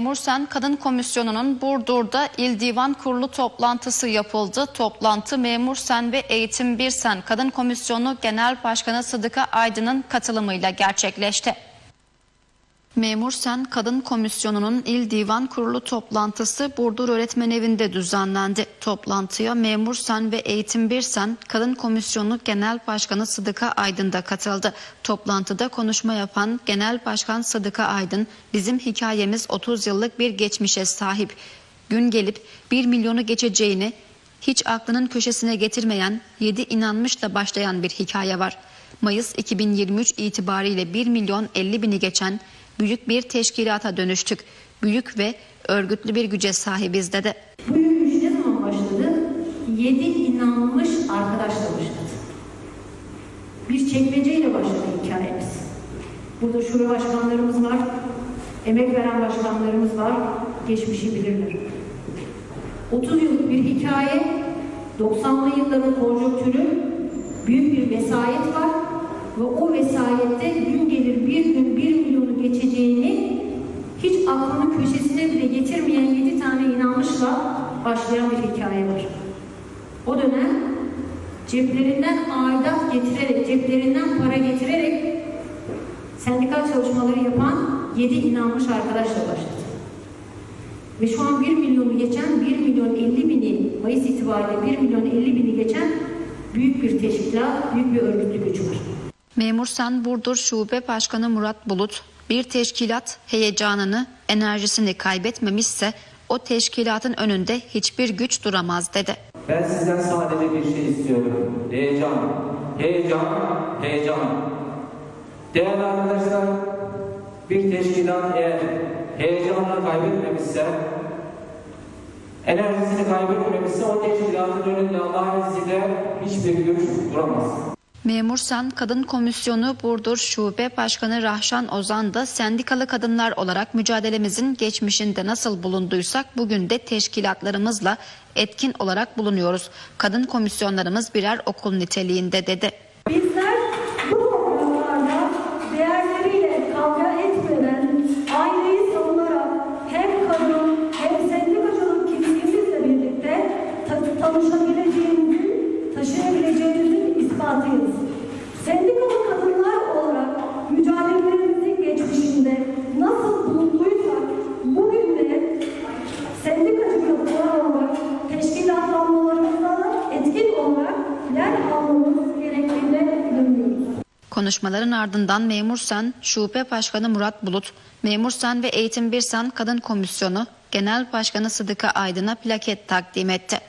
Memursen Kadın Komisyonu'nun Burdur'da İl Divan Kurulu toplantısı yapıldı. Toplantı Memursen ve Eğitim Birsen Kadın Komisyonu Genel Başkanı Sıdıka Aydın'ın katılımıyla gerçekleşti. Memursen Kadın Komisyonu'nun İl Divan Kurulu toplantısı Burdur Öğretmen Evi'nde düzenlendi. Toplantıya Memursen ve Eğitim Birsen Kadın Komisyonu Genel Başkanı Sıdıka Aydın da katıldı. Toplantıda konuşma yapan Genel Başkan Sıdıka Aydın, bizim hikayemiz 30 yıllık bir geçmişe sahip. Gün gelip 1 milyonu geçeceğini hiç aklının köşesine getirmeyen 7 inanmışla başlayan bir hikaye var. Mayıs 2023 itibariyle 1 milyon 50 bini geçen büyük bir teşkilata dönüştük. Büyük ve örgütlü bir güce sahibiz dedi. Bu yürüyüş ne zaman başladı? Yedi inanmış arkadaşla başladı. Bir çekmeceyle başladı hikayemiz. Burada şube başkanlarımız var, emek veren başkanlarımız var, geçmişi bilirler. 30 yıllık bir hikaye, 90'lı yılların konjonktürü, büyük bir vesayet var ve o vesayette gün köşesine bile getirmeyen yedi tane inanmışla başlayan bir hikaye var. O dönem ceplerinden aidat getirerek, ceplerinden para getirerek sendikal çalışmaları yapan yedi inanmış arkadaşla başladı. Ve şu an 1 milyonu geçen, 1 milyon 50 bini, Mayıs itibariyle 1 milyon 50 bini geçen büyük bir teşkilat, büyük bir örgütlü güç var. Memursen Burdur Şube Başkanı Murat Bulut, bir teşkilat heyecanını, enerjisini kaybetmemişse o teşkilatın önünde hiçbir güç duramaz dedi. Ben sizden sadece bir şey istiyorum. Heyecan, heyecan, heyecan. Değerli arkadaşlar, bir teşkilat eğer heyecanını kaybetmemişse, enerjisini kaybetmemişse o teşkilatın önünde Allah'ın izniyle hiçbir güç duramaz. Memursen Kadın Komisyonu Burdur Şube Başkanı Rahşan Ozan da sendikalı kadınlar olarak mücadelemizin geçmişinde nasıl bulunduysak bugün de teşkilatlarımızla etkin olarak bulunuyoruz. Kadın komisyonlarımız birer okul niteliğinde dedi. Bizler bu topraklarda değerleriyle kavga etmeden aileyi savunarak hem kadın hem sendikacılık kimliğimizle birlikte ta- Konuşmaların ardından Memursen Şube Başkanı Murat Bulut, Memursen ve Eğitim Birsen Kadın Komisyonu Genel Başkanı Sıdıka Aydın'a plaket takdim etti.